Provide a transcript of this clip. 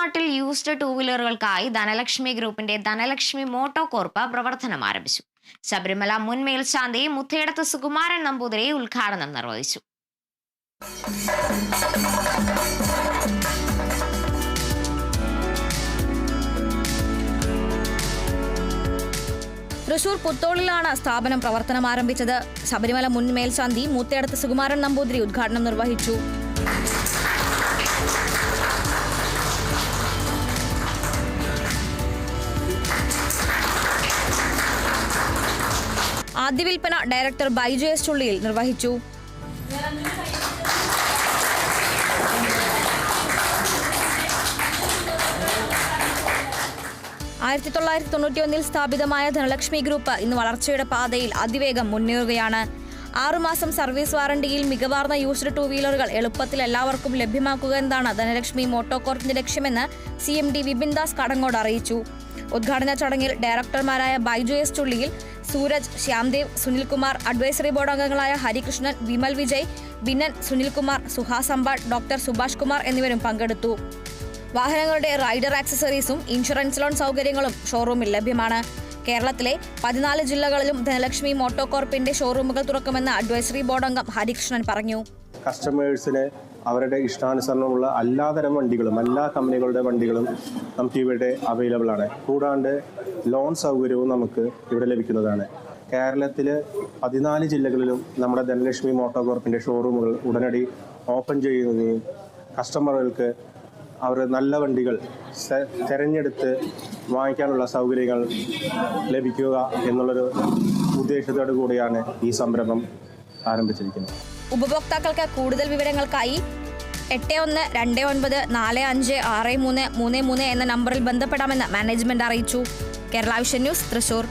തമിഴ്നാട്ടിൽ used two വീലറുകൾക്കായി Dhanlaxmi ഗ്രൂപ്പിന്റെ Dhanlaxmi motto corp പ്രവർത്തനം ആരംഭിച്ചു. ശബരിമല മുൻ മേൽശാന്തി മുത്തയിടത്ത് സുകുമാരൻ നമ്പൂതിരി ഉദ്ഘാടനം നിർവഹിച്ചു. തൃശൂർ പുത്തോളിലാണ് സ്ഥാപനം പ്രവർത്തനം ആരംഭിച്ചത്. ശബരിമല മുൻ മേൽശാന്തി മൂത്തേടത്ത് സുകുമാരൻ നമ്പൂതിരി ഉദ്ഘാടനം നിർവഹിച്ചു. ആദ്യ വിൽപ്പന ഡയറക്ടർ ബൈജു എസ് ചുള്ളിയിൽ നിർവഹിച്ചു. ആയിരത്തി തൊള്ളായിരത്തി തൊണ്ണൂറ്റിയൊന്നിൽ സ്ഥാപിതമായ ധനലക്ഷ്മി ഗ്രൂപ്പ് ഇന്ന് വളർച്ചയുടെ പാതയിൽ അതിവേഗം മുന്നേറുകയാണ്. ആറുമാസം സർവീസ് വാറണ്ടിയിൽ മികവാർന്ന യൂസ്ഡ് ടു വീലറുകൾ എളുപ്പത്തിൽ എല്ലാവർക്കും ലഭ്യമാക്കുക എന്നതാണ് ധനലക്ഷ്മി മോട്ടോ മോട്ടോകോർപ്പിന്റെ ലക്ഷ്യമെന്ന് C M D Vipin Das Kadangode അറിയിച്ചു. ഉദ്ഘാടന ചടങ്ങിൽ ഡയറക്ടർമാരായ Baiju S Chulliyil Sooraj Shyamdev Sunilkumar advisory board അംഗങ്ങളായ ഹരികൃഷ്ണൻ വിമൽ വിജയ് ബിന്നൻ സുനിൽകുമാർ സുഹാസ് അമ്പാൾ ഡോക്ടർ സുഭാഷ് കുമാർ എന്നിവരും പങ്കെടുത്തു. വാഹനങ്ങളുടെ റൈഡർ ആക്സസറീസും ഇൻഷുറൻസ് ലോൺ സൗകര്യങ്ങളും ഷോറൂമിൽ ലഭ്യമാണ്. കേരളത്തിലെ പതിനാല് ജില്ലകളിലും ധനലക്ഷ്മി മോട്ടോകോർപ്പിന്റെ ഷോറൂമുകൾ തുറക്കുമെന്ന് അഡ്വൈസറി ബോർഡ് അംഗം ഹരികൃഷ്ണൻ പറഞ്ഞു. കസ്റ്റമേഴ്സിന് അവരുടെ ഇഷ്ടാനുസരണമുള്ള എല്ലാതരം വണ്ടികളും എല്ലാ കമ്പനികളുടെ വണ്ടികളും നമുക്ക് ഇവിടെ അവൈലബിൾ ആണ്. കൂടാണ്ട് ലോൺ സൗകര്യവും നമുക്ക് ഇവിടെ ലഭിക്കുന്നതാണ്. കേരളത്തിൽ പതിനാല് ജില്ലകളിലും നമ്മുടെ ധനലക്ഷ്മി മോട്ടോർ കോർപ്പിന്റെ ഷോറൂമുകൾ ഉടനടി ഓപ്പൺ ചെയ്യുകയും കസ്റ്റമറുകൾക്ക് അവർ നല്ല വണ്ടികൾ തിരഞ്ഞെടുത്ത് വാങ്ങിക്കാനുള്ള സൗകര്യങ്ങൾ ലഭിക്കുക എന്നുള്ളൊരു ഉദ്ദേശത്തോടു കൂടിയാണ് ഈ സംരംഭം ആരംഭിച്ചിരിക്കുന്നത്. ഉപഭോക്താക്കൾക്ക് കൂടുതൽ വിവരങ്ങൾക്കായി എട്ട് ഒന്ന് രണ്ട് ഒൻപത് നാല് അഞ്ച് ആറ് മൂന്ന് മൂന്ന് മൂന്ന് എന്ന നമ്പറിൽ ബന്ധപ്പെടാമെന്ന് മാനേജ്മെന്റ് അറിയിച്ചു. Kerala vision news Thrissur.